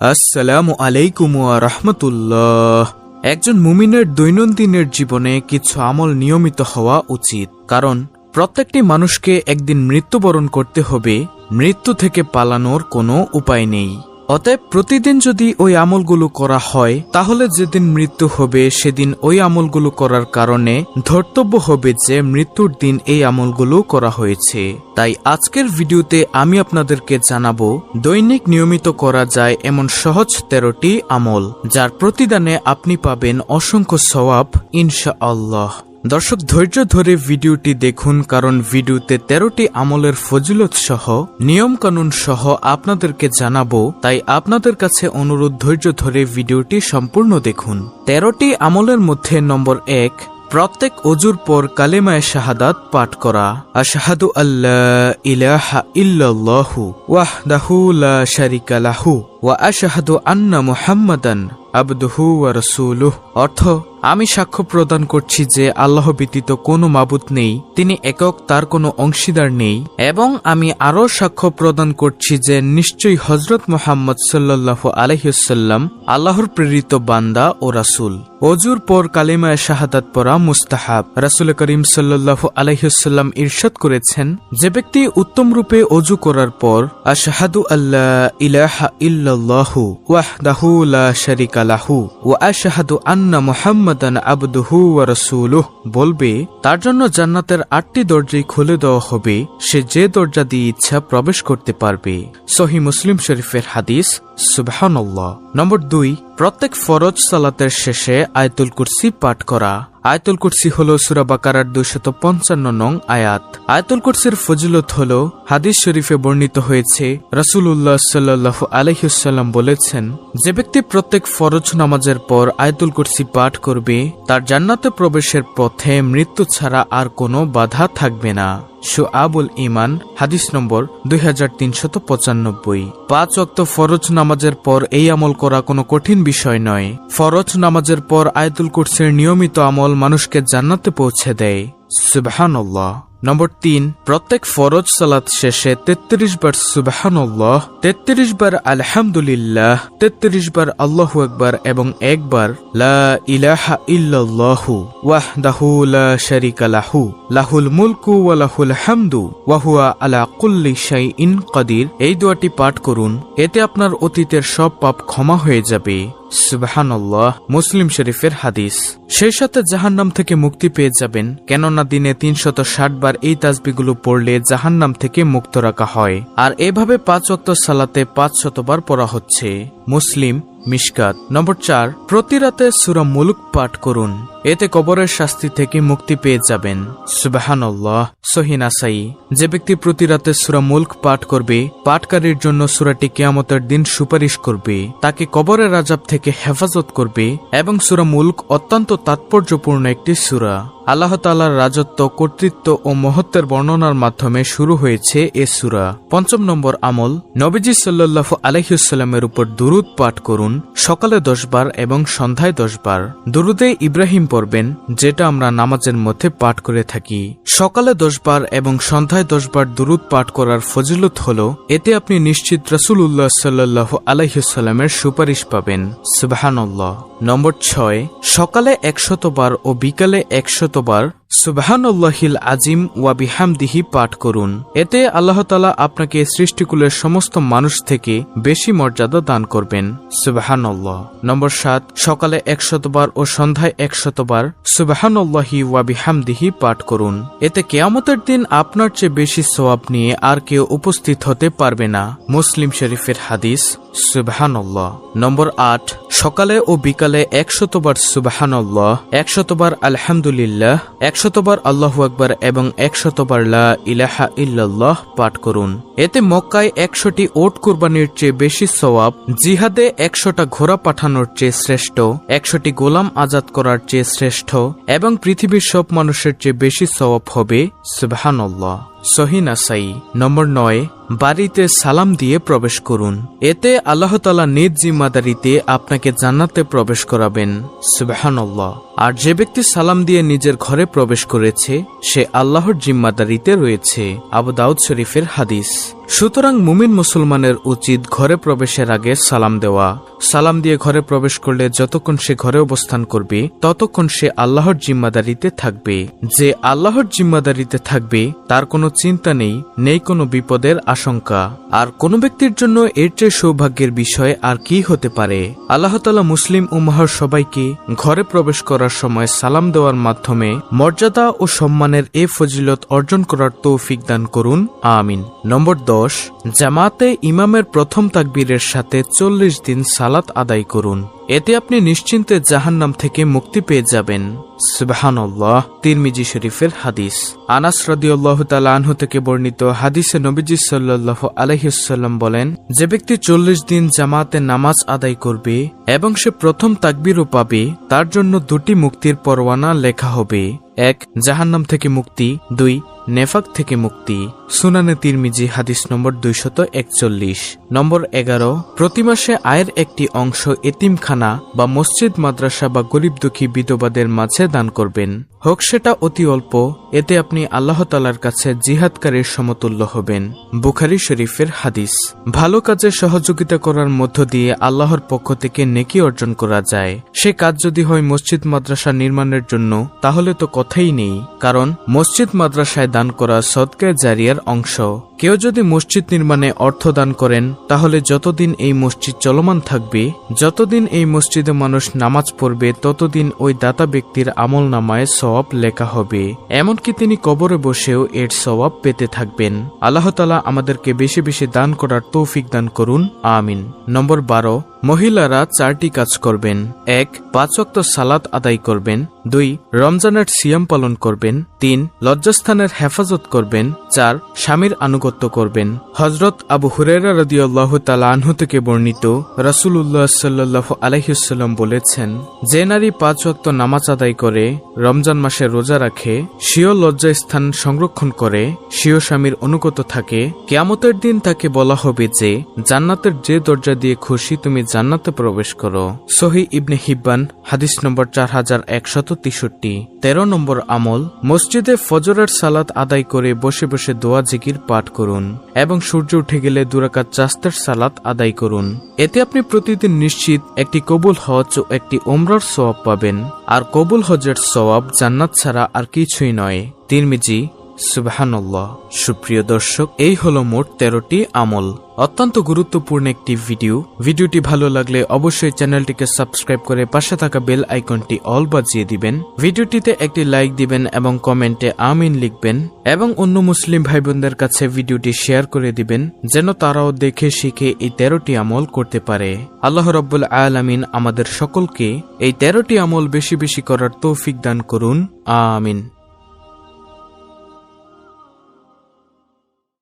আসসালামু আলাইকুম রাহমাতুল্লাহ। একজন মুমিনের দৈনন্দিনের জীবনে কিছু আমল নিয়মিত হওয়া উচিত, কারণ প্রত্যেকটি মানুষকে একদিন মৃত্যুবরণ করতে হবে, মৃত্যু থেকে পালানোর কোনো উপায় নেই। অতএব প্রতিদিন যদি ওই আমলগুলো করা হয়, তাহলে যেদিন মৃত্যু হবে, সেদিন ওই আমলগুলো করার কারণে ধর্তব্য হবে যে মৃত্যুর দিন এই আমলগুলো করা হয়েছে। তাই আজকের ভিডিওতে আমি আপনাদেরকে জানাব, দৈনিক নিয়মিত করা যায় এমন সহজ তেরোটি আমল, যার প্রতিদানে আপনি পাবেন অসংখ্য সওয়াব ইনশা আল্লাহ দর্শক, ধৈর্য ধরে ভিডিওটি দেখুন, কারণ ভিডিওতে তেরোটি আমলের ফজিলত সহ, নিয়মকানুন সহ আপনাদেরকে জানাব। তাই আপনাদের কাছে অনুরোধ, ধৈর্য ধরে ভিডিওটি সম্পূর্ণ দেখুন। তেরোটি আমলের মধ্যে নম্বর এক, প্রত্যেক অজুর পর কালেমায় শাহাদাত পাঠ করা। আশাহাদু আল্লাহ ইলাহা ইল্লাল্লাহু ওয়াহদাহু লা লাহু ওয়া আশহাদু আন্না মুহাম্মাদান আবদুহু রাসূলুহ। অর্থ, আমি সাক্ষ্য প্রদান করছি যে আল্লাহ ব্যতীত কোনো মাবুত নেই, তিনি একক, তার কোনো অংশীদার নেই, এবং আমি আরও সাক্ষ্য প্রদান করছি যে নিশ্চয়ই হজরত মোহাম্মদ সাল্লাহ আলহিসাল্লাম আল্লাহর প্রেরিত বান্দা ও রাসুল। অজুর পর কালিমায় শাহাদাত পরা মুস্তাহাব। রাসুল করিম সাল্লাহ আলহিসাল্লাম ইরশাদ করেছেন, যে ব্যক্তি উত্তম রূপে অজু করার পর, আশাহাদু আল্লাহ ইলাহা ইল্লাল্লাহু ওয়াহদাহু লা শারিকা লাহু ও আশাহাদু আন্না মোহাম্মদান আবদুহু ও রসুলুহ। বলবে, তার জন্য জান্নাতের আটটি দরজাই খুলে দেওয়া হবে, সে যে দরজা দিয়ে ইচ্ছা প্রবেশ করতে পারবে। সহি মুসলিম শরীফের হাদিস সুবহানাল্লাহ। নম্বর দুই, প্রত্যেক ফরজ সালাতের শেষে আয়তুল কুরসি পাঠ করা। আয়তুল কুরসি হল সুরাবাকারার দুশত পঞ্চান্ন নং আয়াত। আয়তুল কুরসির ফজিলত হল, হাদিস শরীফে বর্ণিত হয়েছে রাসুল্লাহ সাল্লাহ আলহিসাল্লাম বলেছেন, যে ব্যক্তি প্রত্যেক ফরজ নামাজের পর আয়তুল কুরসি পাঠ করবে, তার জান্নাতে প্রবেশের পথে মৃত্যু ছাড়া আর কোনো বাধা থাকবে না। আবুল ইমান হাদিস নম্বর দুই হাজার পঁচানব্বই। পাঁচ অক্ত ফরজ নামাজের পর এই আমল করা কোনো কঠিন বিষয় নয়। ফরজ নামাজের পর আয়তুল কুরসির নিয়মিত আমল মানুষকে জান্নাতে পৌঁছে দেয়। সুবহানাল্লাহ। নম্বর তিন, প্রত্যেক ফরজ সালাত শেষে তেত্রিশ বার সুবাহান্লাহ তেত্রিশ বার আলহামদুলিল্লাহ, তেত্রিশ বার আল্লাহু একবার এবং একবার লা ইলাহা ইল্লাল্লাহু ওয়াহদাহু লা শারিকা লাহু, লাহুল মুলকু ওয়া লাহুল হামদু ওয়াহুয়া আলা কুল্লি শাইইন কাদির। এই দোয়াটি পাঠ করুন, এতে আপনার অতীতের সব পাপ ক্ষমা হয়ে যাবে। সুবাহান্লাহ মুসলিম শরীফের হাদিস। সেই সাথে জাহান্নাম থেকে মুক্তি পেয়ে যাবেন, কেননা দিনে তিনশত ষাট বার এই তাজবিগুলো পড়লে জাহান্নাম থেকে মুক্ত রাখা হয়। আর এভাবে পাঁচ অক্ত সালাতে পাঁচ শতবার পড়া হচ্ছে। মুসলিম, মিশকাত। নম্বর চার, প্রতি রাতে সুরা মুলুক পাঠ করুন। এতে কবরের শাস্তি থেকে মুক্তি পেয়ে যাবেন। সুবাহান্লাহ সহিনাসাই যে ব্যক্তি প্রতি রাতে সুরা মুল্ক পাঠ করবে, পাঠকারীর জন্য সুরাটি কেয়ামতের দিন সুপারিশ করবে। তাকে কবরের রাজাব থেকে হেফাজত করবে এবং সুরা মুলক অত্যন্ত তাৎপর্যপূর্ণ একটি সুরা। আল্লাহ তালার রাজত্ব, কর্তৃত্ব ও মহত্বের বর্ণনার মাধ্যমে শুরু হয়েছে এ সুরা। পঞ্চম নম্বর আমল, নবীজি সাল্লাহ আলহিউসাল্লামের উপর দুরুদ পাঠ করুন সকালে দশ বার এবং সন্ধ্যায় দশ বার। দুরুদে ইব্রাহিম পড়বেন, যেটা আমরা নামাজের মধ্যে পাঠ করে থাকি। সকালে দশ বার এবং সন্ধ্যায় দশ বার দুরুদ পাঠ করার ফজিলত হল, এতে আপনি নিশ্চিত রসুল উল্লাহ সাল্লাহ আলহিউসাল্লামের সুপারিশ পাবেন। সুবাহান্লাহ নম্বর ছয়, সকালে একশত বার ও বিকালে একশত বার সুবাহান্লাহিল আজিম ওয়া বিহামদিহি পাঠ করুন। এতে আল্লাহ তালা আপনাকে সৃষ্টিকুলের সমস্ত মানুষ থেকে বেশি মর্যাদা দান করবেন। সুবাহান্লাহ নম্বর সাত, সকালে একশতবার ও সন্ধ্যায় একশতবার সুবাহান্লাহি ওয়া বিহামদিহি পাঠ করুন। এতে কেয়ামতের দিন আপনার চেয়ে বেশি সোয়াব নিয়ে আর কেউ উপস্থিত হতে পারবে না। মুসলিম শরীফের হাদিস সুবাহান্লাহ নম্বর আট, সকালে ও বিকালে একশতবার সুবাহান্লাহ একশতবার আলহামদুলিল্লাহ একশতবার আল্লাহু আকবার এবং একশতবার লা ইলাহা ইল্লাল্লাহ পাঠ করুন। এতে মক্কায় একশোটি ওট কোরবানির চেয়ে বেশি সওয়াব, জিহাদে একশোটা ঘোড়া পাঠানোর চেয়ে শ্রেষ্ঠ, একশোটি গোলাম আজাদ করার চেয়ে শ্রেষ্ঠ এবং পৃথিবীর সব মানুষের চেয়ে বেশি সওয়াব হবে সুবাহান্লাহ সহিনাসাই নম্বর নয়, বাড়িতে সালাম দিয়ে প্রবেশ করুন। এতে আল্লাহ তালা নিজ জিম্মাদারিতে আপনাকে জান্নাতে প্রবেশ করাবেন। সুবাহান্লাহ আর যে ব্যক্তি সালাম দিয়ে নিজের ঘরে প্রবেশ করেছে, সে আল্লাহর জিম্মাদারিতে রয়েছে। আবু দাউদ শরীফের হাদিস। সুতরাং মুমিন মুসলমানের উচিত ঘরে প্রবেশের আগে সালাম দেওয়া। সালাম দিয়ে ঘরে প্রবেশ করলে যতক্ষণ সে ঘরে অবস্থান করবে, ততক্ষণ সে আল্লাহর জিম্মাদারিতে থাকবে। যে আল্লাহর জিম্মাদারিতে থাকবে, তার কোনো চিন্তা নেই নেই কোনো বিপদের আশঙ্কা। আর কোনো ব্যক্তির জন্য এর চেয়ে সৌভাগ্যের বিষয় আর কি হতে পারে? আল্লাহ তালা মুসলিম উম্মাহর সবাইকে ঘরে প্রবেশ করার সময় সালাম দেওয়ার মাধ্যমে মর্যাদা ও সম্মানের এ ফজিলত অর্জন করার তৌফিক দান করুন। আমিন। নম্বর দশ। জামাতে ইমামের প্রথম তাকবীরের সাথে চল্লিশ দিন সালাত আদায় করুন। এতে আপনি নিশ্চিন্তে জাহান্নাম থেকে মুক্তি পেয়ে যাবেন। সুবাহান্লাহ তিরমিজি শরীফের হাদিস। আনাস রদিউল্লাহ আনহু থেকে বর্ণিত হাদিসে নবীজি সাল্লাহ আলহিসাল্লাম বলেন, যে ব্যক্তি চল্লিশ দিন জামাতে নামাজ আদায় করবে এবং সে প্রথম তাকবিরও পাবে, তার জন্য দুটি মুক্তির পরোয়ানা লেখা হবে। এক, জাহান্নাম থেকে মুক্তি। দুই নেফাক থেকে মুক্তি, সুনানে তিরমিজি, হাদিস নম্বর দুইশত একচল্লিশ। নম্বর এগারো, প্রতি মাসে আয়ের একটি অংশ এতিমখানা বা মসজিদ, মাদ্রাসা বা গরিব দুঃখী বিধবাদের মাঝে দান করবেন। হোক সেটা অতি অল্প, এতে আপনি আল্লাহ তালার কাছে জিহাদকারীর সমতুল্য হবেন। বুখারি শরীফের হাদিস। ভালো কাজে সহযোগিতা করার মধ্য দিয়ে আল্লাহর পক্ষ থেকে নেকি অর্জন করা যায়। সে কাজ যদি হয় মসজিদ, মাদ্রাসা নির্মাণের জন্য, তাহলে তো কথাই নেই। কারণ মসজিদ, মাদ্রাসায় দান করা সৎকার জারিয়ার অংশ। কেউ যদি মসজিদ নির্মাণে অর্থ দান করেন, তাহলে যতদিন এই মসজিদ চলমান থাকবে, যতদিন এই মসজিদে মানুষ নামাজ পড়বে, ততদিন ওই দাতা ব্যক্তির আমল নামায় সওয়াব লেখা হবে। এমনকি তিনি কবরে বসেও এর সওয়াব পেতে থাকবেন। আল্লাহ তালা আমাদেরকে বেশি বেশি দান করার তৌফিক দান করুন। আমিন। নম্বর বারো, মহিলারা চারটি কাজ করবেন। এক, পাঁচ ওয়াক্ত সালাত আদায় করবেন। দুই, রমজানের সিয়াম পালন করবেন। তিন, লজ্জাস্থানের হেফাজত করবেন। চার, স্বামীর আনুগত্য করবেন। হজরত আবু হুরেরা রদিয়াল্লাহ তালা আনহু থেকে বর্ণিত রাসুল্লাহ সাল্লাহ আলহিসাল্লাম বলেছেন, যে নারী পাঁচ ওয়াক্ত নামাজ আদায় করে, রমজান মাসে রোজা রাখে, স্বীয় লজ্জা স্থান সংরক্ষণ করে, স্বীয় স্বামীর অনুগত থাকে, কেয়ামতের দিন তাকে বলা হবে যে, জান্নাতের যে দরজা দিয়ে খুশি তুমি জান্নাতে প্রবেশ করো। সহি ইবনে হিব্বান, হাদিস নম্বর চার হাজার একশত তেষট্টি। তেরো নম্বর আমল, মসজিদে ফজরের সালাত আদায় করে বসে বসে দোয়া জিকির পাঠ করুন এবং সূর্য উঠে গেলে দুরাকাত চাস্তার সালাত আদায় করুন। এতে আপনি প্রতিদিন নিশ্চিত একটি কবুল হজ ও একটি ওমরার সওয়াব পাবেন। আর কবুল হজের সওয়াব জান্নাত ছাড়া আর কিছুই নয়। তিরমিজি সুবাহান্লাহ সুপ্রিয় দর্শক, এই হলো মোট তেরোটি আমল। অত্যন্ত গুরুত্বপূর্ণ একটি ভিডিও। ভিডিওটি ভালো লাগলে অবশ্যই চ্যানেলটিকে সাবস্ক্রাইব করে পাশে থাকা বেল আইকনটি অল বাজিয়ে দিবেন। ভিডিওটিতে একটি লাইক দিবেন এবং কমেন্টে আমিন লিখবেন এবং অন্য মুসলিম ভাই বোনদের কাছে ভিডিওটি শেয়ার করে দিবেন, যেন তারাও দেখে, শিখে এই তেরোটি আমল করতে পারে। আল্লাহ রব্বুল আলামিন আমাদের সকলকে এই তেরোটি আমল বেশি বেশি করার তৌফিক দান করুন। আমিন।